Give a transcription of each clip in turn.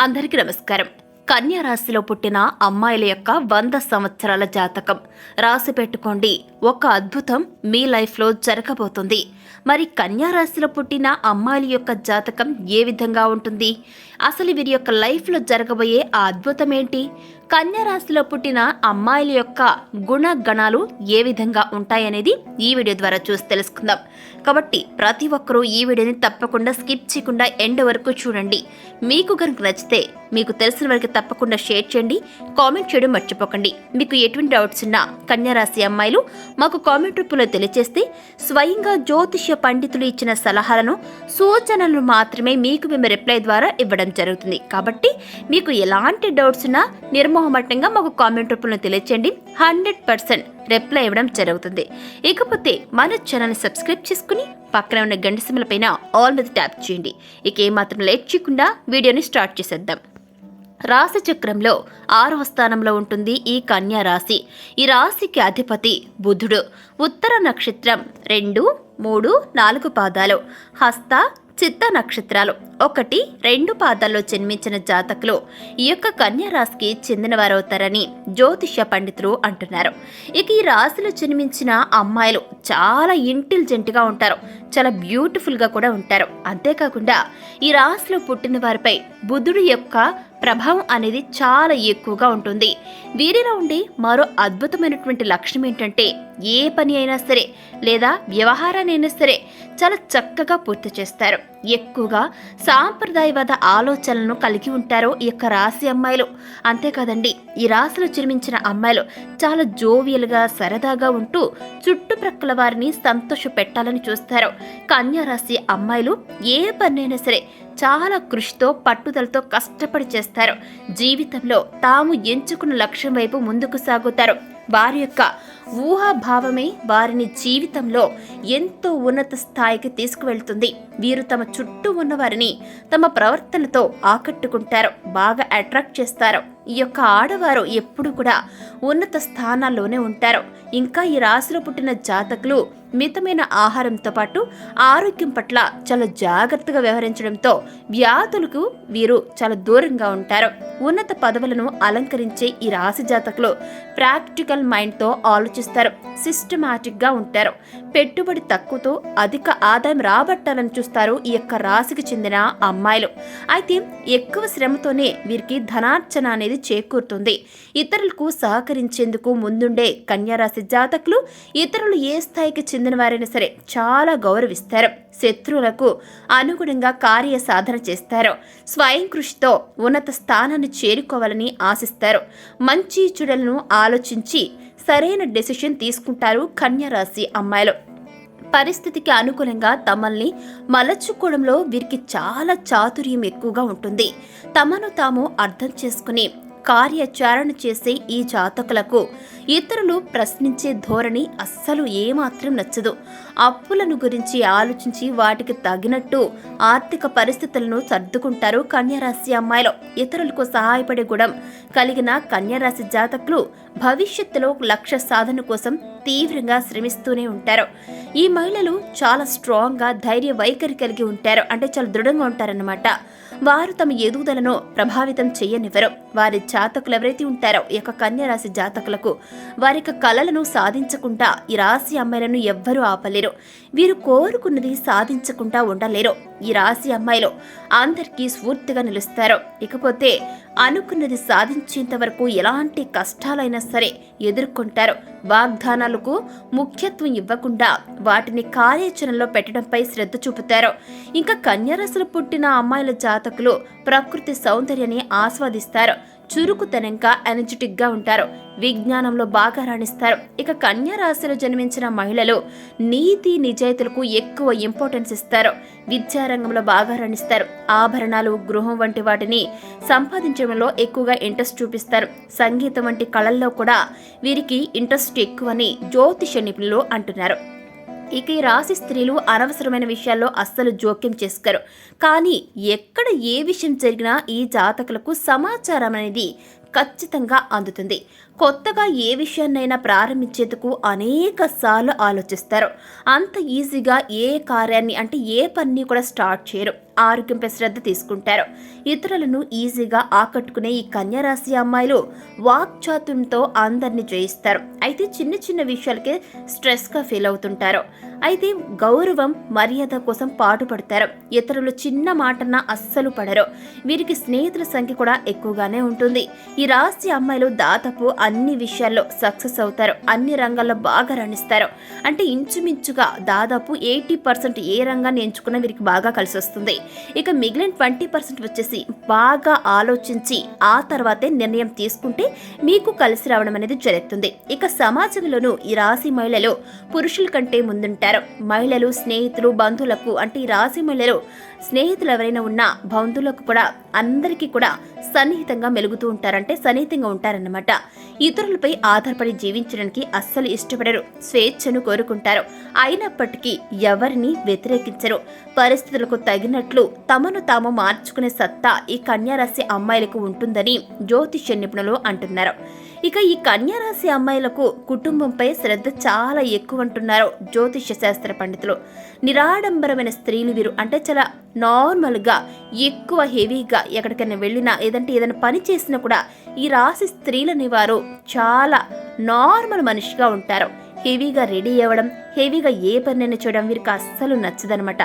అందరికీ నమస్కారం. కన్యా రాశిలో పుట్టిన అమ్మాయిల యొక్క వంద సంవత్సరాల జాతకం. రాసి పెట్టుకోండి. ఒక అద్భుతం మీ లైఫ్లో జరగబోతుంది. మరి కన్యా రాశిలో పుట్టిన అమ్మాయిల యొక్క జాతకం ఏ విధంగా ఉంటుంది? అసలు వీరి యొక్క లైఫ్లో జరగబోయే ఆ అద్భుతం ఏంటి కన్యా రాశిలో పుట్టిన అమ్మాయిల యొక్క గుణగణాలు ఏ విధంగా ఉంటాయనేది ఈ వీడియో ద్వారా చూసి తెలుసుకుందాం. కాబట్టి ప్రతి ఒక్కరూ ఈ వీడియోని తప్పకుండా స్కిప్ చేయకుండా ఎండ్ వరకు చూడండి. మీకు కనుక నచ్చితే మీకు తెలిసిన వారికి తప్పకుండా షేర్ చేయండి. కామెంట్ చేయడం మర్చిపోకండి. మీకు ఎటువంటి డౌట్స్ ఉన్నా కన్యా రాశి అమ్మాయిలు మాకు కామెంట్ రూపంలో తెలియజేస్తే స్వయంగా జ్యోతిష్య పండితులు ఇచ్చిన సలహాలను సూచనలను మాత్రమే మీకు మేము రిప్లై ద్వారా ఇవ్వడం జరుగుతుంది. కాబట్టి మీకు ఎలాంటి డౌట్స్ ఉన్నా నిర్మోహమట్టంగా మాకు కామెంట్ రూపంలో తెలియచేయండి. హండ్రెడ్ పర్సెంట్ రిప్లై ఇవ్వడం జరుగుతుంది. ఇకపోతే మన ఛానల్ని సబ్స్క్రైబ్ చేసుకుని పక్కన ఉన్న గంట సిమ్మల పైన ఆల్ మీద ట్యాప్ చేయండి. ఇక ఏమాత్రం లేట్ చేయకుండా వీడియోని స్టార్ట్ చేసేద్దాం. రాశి చక్రంలో ఆరవ స్థానంలో ఉంటుంది ఈ కన్యా రాశి. ఈ రాశికి అధిపతి బుధుడు. ఉత్తర నక్షత్రం రెండు మూడు నాలుగు పాదాలు. హస్త చిత్త నక్షత్రాలు. ఒకటి రెండు పాదాల్లో జన్మించిన జాతకులు. ఈ యొక్క కన్యా రాశికి చెందినవారవుతారని జ్యోతిష పండితులు అంటున్నారు. ఇక ఈ రాశిలో జన్మించిన అమ్మాయిలు చాలా ఇంటెలిజెంట్గా ఉంటారు. చాలా బ్యూటిఫుల్గా కూడా ఉంటారు. అంతేకాకుండా ఈ రాశిలో పుట్టిన వారిపై బుధుడు యొక్క ప్రభావం అనేది చాలా ఎక్కువగా ఉంటుంది. వీరిలో ఉండే మరో అద్భుతమైనటువంటి లక్షణం ఏంటంటే ఏ పని అయినా సరే లేదా వ్యవహారాన్ని అయినా సరే చాలా చక్కగా పూర్తి చేస్తారు. ఎక్కువగా సాంప్రదాయవాద ఆలోచనలను కలిగి ఉంటారు ఈ యొక్క రాశి అమ్మాయిలు. అంతేకాదండి ఈ రాశిలో జన్మించిన అమ్మాయిలు చాలా జోవియల్గా సరదాగా ఉంటూ చుట్టుప్రక్కల వారిని సంతోష పెట్టాలని చూస్తారు. కన్యా రాశి అమ్మాయిలు ఏ పనైనా సరే చాలా కృషితో పట్టుదలతో కష్టపడి చేస్తారు. జీవితంలో తాము ఎంచుకున్న లక్ష్యం వైపు ముందుకు సాగుతారు. వారి యొక్క ఊహాభావమే వారిని జీవితంలో ఎంతో ఉన్నత స్థాయికి తీసుకువెళ్తుంది. వీరు తమ చుట్టూ ఉన్నవారిని తమ ప్రవర్తనతో ఆకట్టుకుంటారు బాగా అట్రాక్ట్ చేస్తారు. ఈ యొక్క ఆడవారు ఎప్పుడు కూడా ఉన్నత స్థానాల్లోనే ఉంటారు. ఇంకా ఈ రాశిలో పుట్టిన జాతకులు మితమైన ఆహారంతో పాటు ఆరోగ్యం పట్ల చాలా జాగ్రత్తగా వ్యవహరించడంతో వ్యాధులకు వీరు చాలా దూరంగా ఉంటారు. ఉన్నత పదవులను అలంకరించే ఈ రాశి జాతకులు ప్రాక్టికల్ మైండ్తో ఆలోచిస్తారు. సిస్టమాటిక్గా ఉంటారు. పెట్టుబడి తక్కువతో అధిక ఆదాయం రాబట్టాలని చూస్తారు ఈ యొక్క రాశికి చెందిన అమ్మాయిలు. అయితే ఎక్కువ శ్రమతోనే వీరికి ధనార్చన అనేది చేకూరుతుంది. ఇతరులకు సహకరించేందుకు ముందుండే కన్యారాశి జాతకులు ఇతరులు ఏ స్థాయికి చెందిన వారైనా సరే చాలా గౌరవిస్తారు. శత్రువులకు అనుగుణంగా కార్య సాధన చేస్తారు. స్వయం కృషితో ఉన్నత స్థానాన్ని చేరుకోవాలని ఆశిస్తారు. మంచి చెడులను ఆలోచించి సరైన డెసిషన్ తీసుకుంటారు కన్యరాశి అమ్మాయిలు. పరిస్థితికి అనుకూలంగా తమల్ని మలచుకోవడంలో వీరికి చాలా చాతుర్యం ఎక్కువగా ఉంటుంది. తమను తాము అర్థం చేసుకుని కార్యాచరణ చేసే ఈ జాతకులకు ఇతరులు ప్రశ్నించే ధోరణి అస్సలు ఏమాత్రం నచ్చదు. అప్పులను గురించి ఆలోచించి వాటికి తగినట్టు ఆర్థిక పరిస్థితులను సర్దుకుంటారు కన్యరాశి అమ్మాయిలు. ఇతరులకు సహాయపడే గుణం కలిగిన కన్యరాశి జాతకులు భవిష్యత్తులో లక్ష్య సాధన కోసం తీవ్రంగా శ్రమిస్తూనే ఉంటారు. ఈ మహిళలు చాలా స్ట్రాంగ్గా ధైర్య వైఖరి కలిగి ఉంటారు. అంటే చాలా దృఢంగా ఉంటారన్నమాట. వారు తమ ఎదుగుదలను ప్రభావితం చేయనివ్వరు. వారి జాతకులు ఎవరైతే ఉంటారో ఈ యొక్క కన్యరాశి జాతకులకు వారి యొక్క కళలను సాధించకుండా ఈ రాశి అమ్మాయిలను ఎవ్వరూ ఆపలేరు. వీరు కోరుకున్నది సాధించకుండా ఉండలేరు. ఈ రాశి అమ్మాయిలు అందరికీ స్ఫూర్తిగా నిలుస్తారు. ఇకపోతే అనుకున్నది సాధించేంత వరకు ఎలాంటి కష్టాలైనా సరే ఎదుర్కొంటారు. వాగ్దానాలకు ముఖ్యత్వం ఇవ్వకుండా వాటిని కార్యాచరణలో పెట్టడంపై శ్రద్ధ చూపుతారు. ఇంకా కన్యారాశులు పుట్టిన అమ్మాయిల జాతకులు ప్రకృతి సౌందర్యాన్ని ఆస్వాదిస్తారు. చురుకుతనంగా ఎనర్జెటిక్గా ఉంటారు. విజ్ఞానంలో బాగా రాణిస్తారు. ఇక కన్యా రాశిలో జన్మించిన మహిళలు నీతి నిజాయితీలకు ఎక్కువ ఇంపార్టెన్స్ ఇస్తారు. విద్యారంగంలో బాగా రాణిస్తారు. ఆభరణాలు గృహం వంటి వాటిని సంపాదించడంలో ఎక్కువగా ఇంట్రెస్ట్ చూపిస్తారు. సంగీతం వంటి కళల్లో కూడా వీరికి ఇంట్రెస్ట్ ఎక్కువని జ్యోతిష నిపుణులు అంటున్నారు. ఇక ఈ రాశి స్త్రీలు అనవసరమైన విషయాల్లో అస్సలు జోక్యం చేసుకోరు. కానీ ఎక్కడ ఏ విషయం జరిగినా ఈ జాతకులకు సమాచారం అనేది ఖచ్చితంగా అందుతుంది. కొత్తగా ఏ విషయాన్నైనా ప్రారంభించేందుకు అనేక సార్లు ఆలోచిస్తారు. అంత ఈజీగా ఏ కార్యాన్ని అంటే ఏ పనిని కూడా స్టార్ట్ చేయరు. ఆరోగ్యంపై శ్రద్ధ తీసుకుంటారు. ఇతరులను ఈజీగా ఆకట్టుకునే ఈ కన్యరాశి అమ్మాయిలు వాక్చాతుంతో అందరిని జయిస్తారు. అయితే చిన్న చిన్న విషయాలకే స్ట్రెస్గా ఫీల్ అవుతుంటారు. అయితే గౌరవం మర్యాద కోసం పాటుపడతారు. ఇతరులు చిన్న మాటన అస్సలు పడరు. వీరికి స్నేహితుల సంఖ్య కూడా ఎక్కువగానే ఉంటుంది. ఈ రాశి అమ్మాయిలు దాదాపు అన్ని విషయాల్లో సక్సెస్ అవుతారు. అన్ని రంగాల్లో బాగా రాణిస్తారు అంటే ఇంచుమించుగా దాదాపు ఎయిటీ పర్సెంట్ ఏ రంగాన్ని ఎంచుకున్నా వీరికి బాగా కలిసి వస్తుంది. ఇక మిగిలిన ట్వంటీ పర్సెంట్ వచ్చేసి బాగా ఆలోచించి ఆ తర్వాతే నిర్ణయం తీసుకుంటే మీకు కలిసి రావడం అనేది జరుగుతుంది. ఇక సమాజంలోనూ ఈ రాశి మహిళలు పురుషుల కంటే ముందుంటారు. మహిళలు స్నేహితులు బంధువులకు అంటే ఈ రాశి మహిళలు స్నేహితులు ఎవరైనా ఉన్నా బంధువులకు కూడా అందరికీ కూడా సన్నిహితంగా మెలుగుతూ ఉంటారంటే సన్నిహితంగా ఉంటారన్నమాట. ఇతరులపై ఆధారపడి జీవించడానికి అస్సలు ఇష్టపడరు స్వేచ్ఛను కోరుకుంటారు. అయినప్పటికీ ఎవరిని వ్యతిరేకించరు. పరిస్థితులకు తగినట్లు తమను తాము మార్చుకునే సత్తా ఈ కన్యారాశి అమ్మాయిలకు ఉంటుందని జ్యోతిష్య నిపుణులు అంటున్నారు. ఇక ఈ కన్యారాశి అమ్మాయిలకు కుటుంబంపై శ్రద్ధ చాలా ఎక్కువ అంటున్నారు జ్యోతిష్య శాస్త్ర పండితులు. నిరాడంబరమైన స్త్రీలు వీరు. అంటే చాలా నార్మల్గా ఎక్కువ హెవీగా ఎక్కడికైనా వెళ్ళినా ఏదంటే ఏదైనా పని చేసినా కూడా ఈ రాశి స్త్రీలని వారు చాలా నార్మల్ మనిషిగా ఉంటారు. హెవీగా రెడీ అవ్వడం హెవీగా ఏ పనినైనా చేయడం వీరికి అస్సలు నచ్చదనమాట.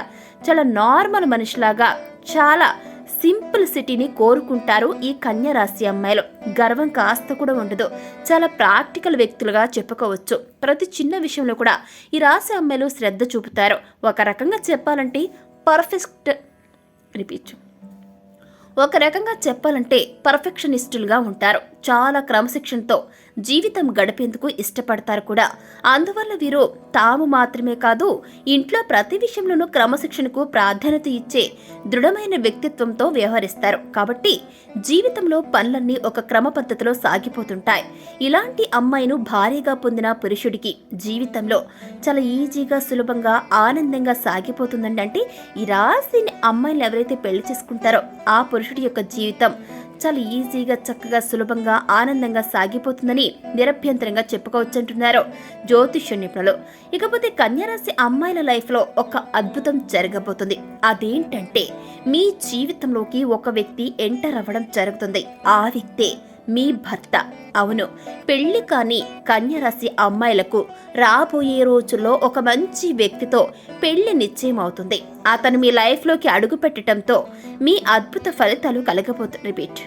చాలా నార్మల్ మనిషిలాగా చాలా సింపుల్ సిటీని కోరుకుంటారు ఈ కన్యరాశి అమ్మాయిలు. గర్వం కాస్త కూడా ఉండదు. చాలా ప్రాక్టికల్ వ్యక్తులుగా చెప్పుకోవచ్చు. ప్రతి చిన్న విషయంలో కూడా ఈ రాశి అమ్మాయిలు శ్రద్ధ చూపుతారు. ఒక రకంగా చెప్పాలంటే పర్ఫెక్ట్ రిపీట్. ఒక రకంగా చెప్పాలంటే పర్ఫెక్షనిస్టులుగా ఉంటారు. చాలా క్రమశిక్షణతో జీవితం గడిపేందుకు ఇష్టపడతారు కూడా. అందువల్ల వీరు తాము మాత్రమే కాదు ఇంట్లో ప్రతి విషయంలోనూ క్రమశిక్షణకు ప్రాధాన్యత ఇచ్చే దృఢమైన వ్యక్తిత్వంతో వ్యవహరిస్తారు. కాబట్టి జీవితంలో పనులన్నీ ఒక క్రమ పద్ధతిలో సాగిపోతుంటాయి. ఇలాంటి అమ్మాయిను భారీగా పొందిన పురుషుడికి జీవితంలో చాలా ఈజీగా సులభంగా ఆనందంగా సాగిపోతుందండి అంటే ఈ రాశిని అమ్మాయిలు ఎవరైతే పెళ్ళి చేసుకుంటారో ఆ పురుషుడి యొక్క జీవితం చాలా ఈజీగా చక్కగా సులభంగా ఆనందంగా సాగిపోతుందని నిరభ్యంతరంగా చెప్పుకోవచ్చంటున్నారు జ్యోతిష్య నిపుణులు. ఇకపోతే కన్యారాశి అమ్మాయిల లైఫ్లో ఒక అద్భుతం జరగబోతుంది. అదేంటంటే మీ జీవితంలోకి ఒక వ్యక్తి ఎంటర్ అవ్వడం జరుగుతుంది. ఆ వ్యక్తే మీ భర్త. అవును పెళ్ళి కాని కన్యరాశి అమ్మాయిలకు రాబోయే రోజుల్లో ఒక మంచి వ్యక్తితో పెళ్ళి నిశ్చయం అవుతుంది అతను మీ లైఫ్లోకి అడుగు పెట్టడంతో మీ అద్భుత ఫలితాలు కలగబోతు రిపీట్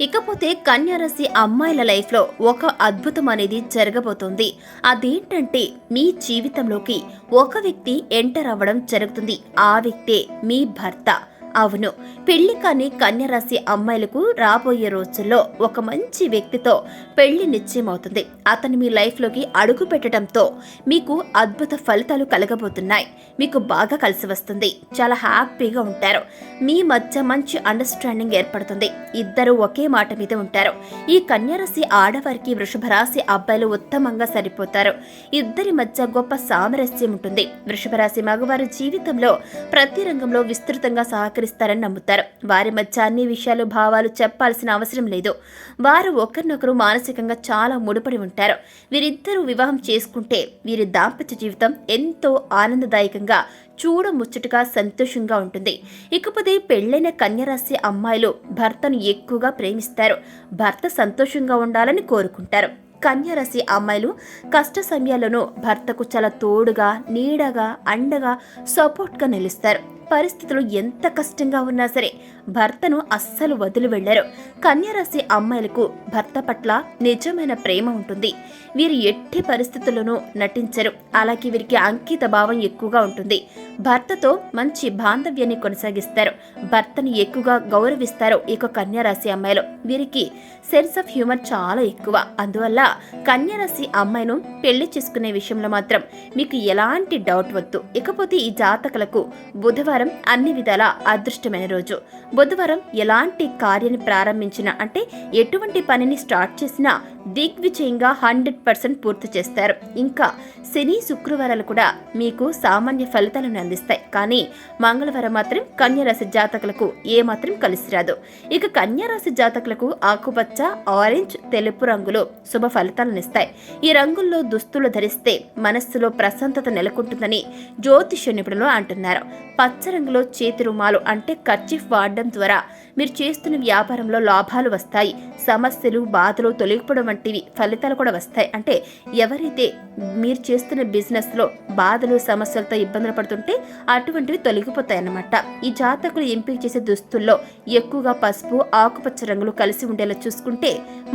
ఇకపోతే కన్యారాశి అమ్మాయిల లైఫ్లో ఒక అద్భుతం అనేది జరగబోతోంది. అదేంటంటే మీ జీవితంలోకి ఒక వ్యక్తి ఎంటర్ అవ్వడం జరుగుతుంది. ఆ వ్యక్తే మీ భర్త. అవును. పెళ్ళి కాని కన్యరాశి అమ్మాయిలకు రాబోయే రోజుల్లో ఒక మంచి వ్యక్తితో పెళ్ళి నిశ్చయమవుతుంది. అతను మీ లైఫ్లోకి అడుగు పెట్టడంతో మీకు అద్భుత ఫలితాలు కలగబోతున్నాయి. మీకు బాగా కలిసి వస్తుంది. చాలా హ్యాపీగా ఉంటారు. మీ మధ్య మంచి అండర్స్టాండింగ్ ఏర్పడుతుంది. ఇద్దరు ఒకే మాట మీద ఉంటారు. ఈ కన్యరాశి ఆడవారికి వృషభ రాశి అబ్బాయిలు ఉత్తమంగా సరిపోతారు. ఇద్దరి మధ్య గొప్ప సామరస్యం ఉంటుంది. వృషభ రాశి మగవారి జీవితంలో ప్రతి రంగంలో విస్తృతంగా భావిస్తారని నమ్ముతారు. వారి మధ్య అన్ని విషయాలు భావాలు చెప్పాల్సిన అవసరం లేదు. వారు ఒకరినొకరు మానసికంగా చాలా ముడిపడి ఉంటారు. వీరిద్దరూ వివాహం చేసుకుంటే వీరి దాంపత్య జీవితం ఎంతో ఆనందదాయకంగా చూడముచ్చటగా సంతోషంగా ఉంటుంది. ఇకపోతే పెళ్ళైన కన్యరాశి అమ్మాయిలు భర్తను ఎక్కువగా ప్రేమిస్తారు. భర్త సంతోషంగా ఉండాలని కోరుకుంటారు. కన్యరాశి అమ్మాయిలు కష్ట సమయాల్లోనూ భర్తకు చాలా తోడుగా నీడగా అండగా సపోర్ట్గా నిలుస్తారు. పరిస్థితులు ఎంత కష్టంగా ఉన్నా సరే భర్తను అస్సలు వదిలి వెళ్ళరు కన్యరాశి అమ్మాయిలకు భర్త పట్ల నిజమైన ప్రేమ ఉంటుంది. వీరు ఎట్టి పరిస్థితుల్లోనూ నటించరు. అలాగే వీరికి అంకిత భావం ఎక్కువగా ఉంటుంది. భర్తతో మంచి బాంధవ్యాన్ని కొనసాగిస్తారు. భర్తను ఎక్కువగా గౌరవిస్తారు ఇక కన్యరాశి అమ్మాయిలు. వీరికి సెన్స్ ఆఫ్ హ్యూమర్ చాలా ఎక్కువ. అందువల్ల కన్యరాశి అమ్మాయిను పెళ్ళి చేసుకునే విషయంలో మాత్రం మీకు ఎలాంటి డౌట్ వద్దు. ఇకపోతే ఈ జాతకులకు బుధవారం అన్ని విధాల అదృష్టమైన రోజు. బుధవారం ఎలాంటి కార్యాన్ని ప్రారంభించినా అంటే ఎటువంటి పనిని స్టార్ట్ చేసినా దిగ్విజయంగా హండ్రెడ్ పర్సెంట్ పూర్తి చేస్తారు. ఇంకా శని శుక్రవారాలు కూడా మీకు సామాన్య ఫలితాలను అందిస్తాయి. కానీ మంగళవారం మాత్రం కన్యరాశి జాతకులకు ఏమాత్రం కలిసిరాదు ఇక కన్యారాశి జాతకులకు ఆకుపచ్చ పచ్చ ఆరెంజ్ తెలుపు రంగులు శుభ ఫలితాలను ఇస్తాయి ఈ రంగుల్లో దుస్తులు ధరిస్తే మనస్సులో ప్రశాంతత నెలకొంటుందని జ్యోతిష్య నిపుణులు అంటున్నారు. పచ్చ రంగులో చేతి రుమాలు అంటే కర్చీఫ్ వాడడం ద్వారా మీరు చేస్తున్న వ్యాపారంలో లాభాలు వస్తాయి. సమస్యలు బాధలు తొలగిపోవడం వంటివి ఫలితాలు కూడా వస్తాయి. అంటే ఎవరైతే మీరు చేస్తున్న బిజినెస్లో బాధలు సమస్యలతో ఇబ్బందులు పడుతుంటే అటువంటివి తొలగిపోతాయి అన్నమాట ఈ జాతకులు ఎంపిక చేసే దుస్తుల్లో ఎక్కువగా పసుపు ఆకుపచ్చ రంగులు కలిసి ఉండేలా చూసుకుంటే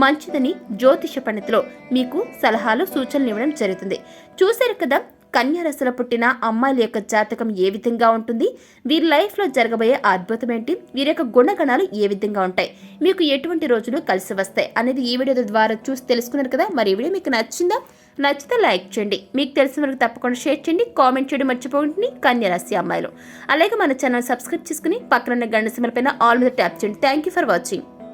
మంచిదని జ్యోతిష పండితులు మీకు సలహాలు సూచనలు ఇవ్వడం జరుగుతుంది. చూశారు కదా కన్యారసలో పుట్టిన అమ్మాయిల యొక్క జాతకం ఏ విధంగా ఉంటుంది? వీరి లైఫ్లో జరగబోయే అద్భుతం ఏంటి? వీరి యొక్క గుణగణాలు ఏ విధంగా ఉంటాయి? మీకు ఎటువంటి రోజులు కలిసి వస్తాయి అనేది ఈ వీడియో ద్వారా చూసి తెలుసుకున్నారు కదా మరి ఈ వీడియో మీకు నచ్చిందా? నచ్చితే లైక్ చేయండి. మీకు తెలిసిన వరకు తప్పకుండా షేర్ చేయండి. కామెంట్ చేయడం మర్చిపోకండి. కన్యారాశి అమ్మాయిలు. అలాగే మన ఛానల్ సబ్స్క్రైబ్ చేసుకుని పక్కన ఉన్న గంట పైన ఆల్ మీద ట్యాప్ చేయండి. Thank you for watching